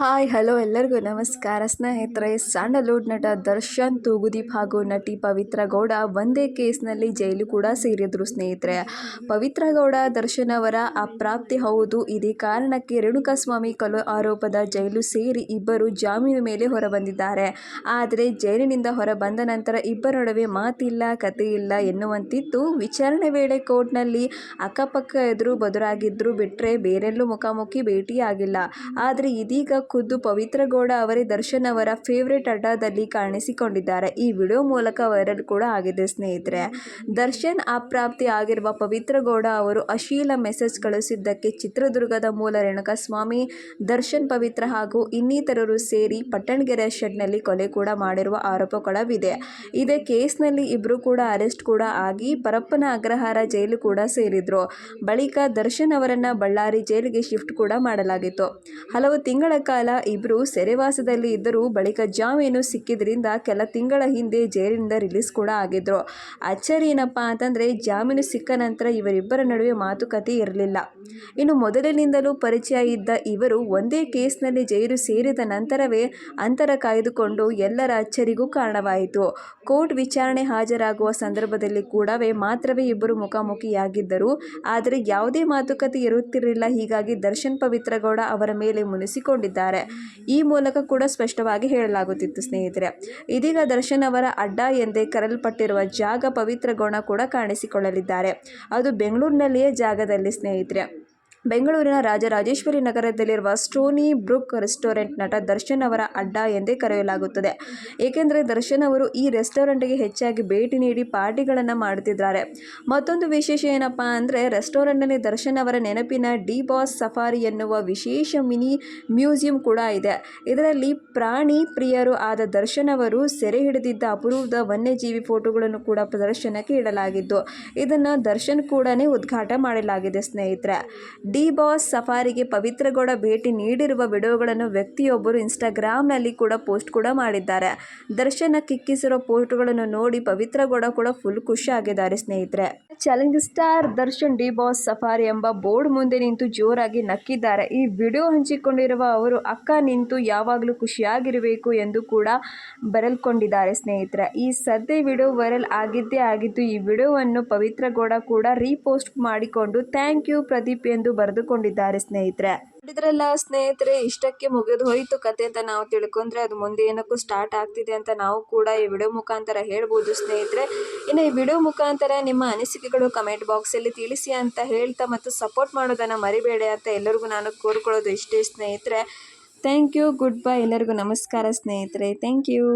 Hi, hello ಎಲ್ಲರಿಗೂ ನಮಸ್ಕಾರ. ಸ್ನೇಹಿತರೆ, ಸ್ಯಾಂಡಲ್ವುಡ್ ನಟ ದರ್ಶನ್, ತೂಗುದೀಪ್ ಹಾಗೂ ನಟಿ ಪವಿತ್ರ ಗೌಡ ಒಂದೇ ಕೇಸ್ನಲ್ಲಿ ಜೈಲು ಕೂಡ ಸೇರಿದ್ರು ಸ್ನೇಹಿತರೆ. ಪವಿತ್ರ ಗೌಡ, ದರ್ಶನ್ ಅವರ ಅಪ್ರಾಪ್ತಿ ಹೌದು. ಇದೇ ಕಾರಣಕ್ಕೆ ರೇಣುಕಾಸ್ವಾಮಿ ಕೊಲೆ ಆರೋಪದ ಜೈಲು ಸೇರಿ ಇಬ್ಬರು ಜಾಮೀನು ಮೇಲೆ ಹೊರಬಂದಿದ್ದಾರೆ. ಆದರೆ ಜೈಲಿನಿಂದ ಹೊರ ಬಂದ ನಂತರ ಇಬ್ಬರ ನಡುವೆ ಮಾತಿಲ್ಲ ಕತೆ ಇಲ್ಲ ಎನ್ನುವಂತಿತ್ತು. ವಿಚಾರಣೆ ವೇಳೆ ಕೋರ್ಟ್ನಲ್ಲಿ ಅಕ್ಕಪಕ್ಕ ಎದುರು ಬದುರಾಗಿದ್ರು ಬಿಟ್ಟರೆ ಬೇರೆಲ್ಲೂ ಮುಖಾಮುಖಿ ಭೇಟಿಯಾಗಿಲ್ಲ. ಆದರೆ ಇದೀಗ ಖುದ್ದು ಪವಿತ್ರ ಗೌಡ ಅವರೇ ದರ್ಶನ್ ಅವರ ಫೇವ್ರೆಟ್ ಅಡ್ಡಾದಲ್ಲಿ ಕಾಣಿಸಿಕೊಂಡಿದ್ದಾರೆ. ಈ ವಿಡಿಯೋ ಮೂಲಕ ವೈರಲ್ ಕೂಡ ಆಗಿದೆ ಸ್ನೇಹಿತರೆ. ದರ್ಶನ್ ಅಪ್ರಾಪ್ತಿ ಆಗಿರುವ ಪವಿತ್ರ ಗೌಡ ಅವರು ಅಶ್ಲೀಲ ಮೆಸೇಜ್ ಕಳುಹಿಸಿದ್ದಕ್ಕೆ ಚಿತ್ರದುರ್ಗದ ಮೂಲ ರೇಣುಕಾಸ್ವಾಮಿ, ದರ್ಶನ್ ಪವಿತ್ರ ಹಾಗೂ ಇನ್ನಿತರರು ಸೇರಿ ಪಟ್ಟಣಗೆರೆ ಶೆಡ್ನಲ್ಲಿ ಕೊಲೆ ಕೂಡ ಮಾಡಿರುವ ಆರೋಪಗಳವಿದೆ ಇದೇ ಕೇಸ್ನಲ್ಲಿ ಇಬ್ಬರು ಕೂಡ ಅರೆಸ್ಟ್ ಕೂಡ ಆಗಿ ಪರಪ್ಪನ ಅಗ್ರಹಾರ ಜೈಲು ಕೂಡ ಸೇರಿದ್ರು. ಬಳಿಕ ದರ್ಶನ್ ಅವರನ್ನು ಬಳ್ಳಾರಿ ಜೈಲಿಗೆ ಶಿಫ್ಟ್ ಕೂಡ ಮಾಡಲಾಗಿತ್ತು. ಹಲವು ತಿಂಗಳ ಕಾಲ ಇಬ್ಬರು ಸೆರೆವಾಸದಲ್ಲಿ ಇದ್ದರೂ ಬಳಿಕ ಜಾಮೀನು ಸಿಕ್ಕಿದ್ರಿಂದ ಕೆಲ ತಿಂಗಳ ಹಿಂದೆ ಜೈಲಿನಿಂದ ರಿಲೀಸ್ ಕೂಡ ಆಗಿದ್ರು. ಅಚ್ಚರಿ ಏನಪ್ಪ ಅಂತಂದ್ರೆ ಜಾಮೀನು ಸಿಕ್ಕ ನಂತರ ಇವರಿಬ್ಬರ ನಡುವೆ ಮಾತುಕತೆ ಇರಲಿಲ್ಲ. ಇನ್ನು ಮೊದಲಿನಿಂದಲೂ ಪರಿಚಯ ಇದ್ದ ಇವರು ಒಂದೇ ಕೇಸ್ನಲ್ಲಿ ಜೈಲು ಸೇರಿದ ನಂತರವೇ ಅಂತರ ಕಾಯ್ದುಕೊಂಡು ಎಲ್ಲರ ಅಚ್ಚರಿಗೂ ಕಾರಣವಾಯಿತು. ಕೋರ್ಟ್ ವಿಚಾರಣೆ ಹಾಜರಾಗುವ ಸಂದರ್ಭದಲ್ಲಿ ಕೂಡವೇ ಮಾತ್ರವೇ ಇಬ್ಬರು ಮುಖಾಮುಖಿಯಾಗಿದ್ದರು. ಆದರೆ ಯಾವುದೇ ಮಾತುಕತೆ ಇರುತ್ತಿರಲಿಲ್ಲ. ಹೀಗಾಗಿ ದರ್ಶನ್ ಪವಿತ್ರಗೌಡ ಅವರ ಮೇಲೆ ಮುನಿಸಿಕೊಂಡಿದ್ದಾರೆ ಈ ಮೂಲಕ ಕೂಡ ಸ್ಪಷ್ಟವಾಗಿ ಹೇಳಲಾಗುತ್ತಿತ್ತು ಸ್ನೇಹಿತರೆ. ಇದೀಗ ದರ್ಶನ್ ಅವರ ಅಡ್ಡ ಎಂದೇ ಕರೆಯಲ್ಪಟ್ಟಿರುವ ಜಾಗ ಪವಿತ್ರ ಗೌಣ ಕೂಡ ಕಾಣಿಸಿಕೊಳ್ಳಲಿದ್ದಾರೆ. ಅದು ಬೆಂಗಳೂರಿನಲ್ಲಿಯೇ ಜಾಗದಲ್ಲಿ ಸ್ನೇಹಿತರೆ. ಬೆಂಗಳೂರಿನ ರಾಜರಾಜೇಶ್ವರಿ ನಗರದಲ್ಲಿರುವ ಸ್ಟೋನಿ ಬ್ರುಕ್ ರೆಸ್ಟೋರೆಂಟ್ ನಟ ದರ್ಶನ್ ಅವರ ಅಡ್ಡ ಎಂದೇ ಕರೆಯಲಾಗುತ್ತದೆ. ಏಕೆಂದರೆ ದರ್ಶನ್ ಅವರು ಈ ರೆಸ್ಟೋರೆಂಟ್ಗೆ ಹೆಚ್ಚಾಗಿ ಭೇಟಿ ನೀಡಿ ಪಾರ್ಟಿಗಳನ್ನು ಮಾಡುತ್ತಿದ್ದಾರೆ. ಮತ್ತೊಂದು ವಿಶೇಷ ಏನಪ್ಪ ಅಂದರೆ ರೆಸ್ಟೋರೆಂಟ್ನಲ್ಲಿ ದರ್ಶನ್ ಅವರ ನೆನಪಿನ ಡಿ ಬಾಸ್ ಸಫಾರಿ ಎನ್ನುವ ವಿಶೇಷ ಮಿನಿ ಮ್ಯೂಸಿಯಂ ಕೂಡ ಇದೆ. ಇದರಲ್ಲಿ ಪ್ರಾಣಿ ಪ್ರಿಯರು ಆದ ದರ್ಶನ್ ಅವರು ಸೆರೆ ಹಿಡಿದಿದ್ದ ಅಪರೂಪದ ವನ್ಯಜೀವಿ ಫೋಟೋಗಳನ್ನು ಕೂಡ ಪ್ರದರ್ಶನಕ್ಕೆ ಇಡಲಾಗಿದ್ದು, ಇದನ್ನು ದರ್ಶನ್ ಕೂಡ ಉದ್ಘಾಟ ಮಾಡಲಾಗಿದೆ ಸ್ನೇಹಿತರೆ. ಡಿ ಬಾಸ್ ಸಫಾರಿಗೆ ಪವಿತ್ರಗೌಡ ಭೇಟಿ ನೀಡಿರುವ ವಿಡಿಯೋಗಳನ್ನು ವ್ಯಕ್ತಿಯೊಬ್ಬರು ಇನ್ಸ್ಟಾಗ್ರಾಮ್ನಲ್ಲಿ ಕೂಡ ಪೋಸ್ಟ್ ಕೂಡ ಮಾಡಿದ್ದಾರೆ. ದರ್ಶನ ಕಿಕ್ಕಿಸಿರೋ ಪೋಸ್ಟ್ಗಳನ್ನು ನೋಡಿ ಪವಿತ್ರಗೌಡ ಕೂಡ ಫುಲ್ ಖುಷಿ ಆಗಿದ್ದಾರೆ ಸ್ನೇಹಿತರೆ. Challenge star Darshan D boss safari ಎಂಬ ಬೋರ್ಡ್ ಮುಂದೆ ನಿಂತು ಜೋರಾಗಿ ನಕ್ಕಿದ್ದಾರೆ. ಈ ವಿಡಿಯೋ ಹಂಚಿಕೊಂಡಿರುವ ಅವರು, ಅಕ್ಕ, ನಿಂತು ಯಾವಾಗಲೂ ಖುಷಿಯಾಗಿರಬೇಕು ಎಂದು ಕೂಡ ಬರೆಲ್ಕೊಂಡಿದ್ದಾರೆ ಸ್ನೇಹಿತರೆ. ಈ ಸದ್ಯ ವಿಡಿಯೋ ವೈರಲ್ ಆಗಿದ್ದೇ ಆಗಿದ್ದು, ಈ ವಿಡಿಯೋವನ್ನು ಪವಿತ್ರ ಗೌಡ ಕೂಡ ರೀಪೋಸ್ಟ್ ಮಾಡಿಕೊಂಡು, ಥ್ಯಾಂಕ್ ಯು ಪ್ರದೀಪ್ ಎಂದು ಬರೆದುಕೊಂಡಿದ್ದಾರೆ ಸ್ನೇಹಿತರೆ. ನೋಡಿದ್ರಲ್ಲ ಸ್ನೇಹಿತರೆ, ಇಷ್ಟಕ್ಕೆ ಮುಗಿದು ಹೋಯಿತು ಕತೆ ಅಂತ ನಾವು ತಿಳ್ಕೊಂಡ್ರೆ ಅದು ಮುಂದೆ ಏನಕ್ಕೂ ಸ್ಟಾರ್ಟ್ ಆಗ್ತಿದೆ ಅಂತ ನಾವು ಕೂಡ ಈ ವಿಡಿಯೋ ಮುಖಾಂತರ ಹೇಳ್ಬೋದು ಸ್ನೇಹಿತರೆ. ಇನ್ನು ಈ ವಿಡಿಯೋ ಮುಖಾಂತರ ನಿಮ್ಮ ಅನಿಸಿಕೆಗಳು ಕಮೆಂಟ್ ಬಾಕ್ಸಲ್ಲಿ ತಿಳಿಸಿ ಅಂತ ಹೇಳ್ತಾ ಮತ್ತು ಸಪೋರ್ಟ್ ಮಾಡೋದನ್ನು ಮರಿಬೇಡಿ ಅಂತ ಎಲ್ಲರಿಗೂ ನಾನು ಕೋರ್ಕೊಳ್ಳೋದು ಇಷ್ಟೇ ಸ್ನೇಹಿತರೆ. ಥ್ಯಾಂಕ್ ಯು ಗುಡ್ ಬೈ ಎಲ್ಲರಿಗೂ ನಮಸ್ಕಾರ ಸ್ನೇಹಿತರೆ. Thank you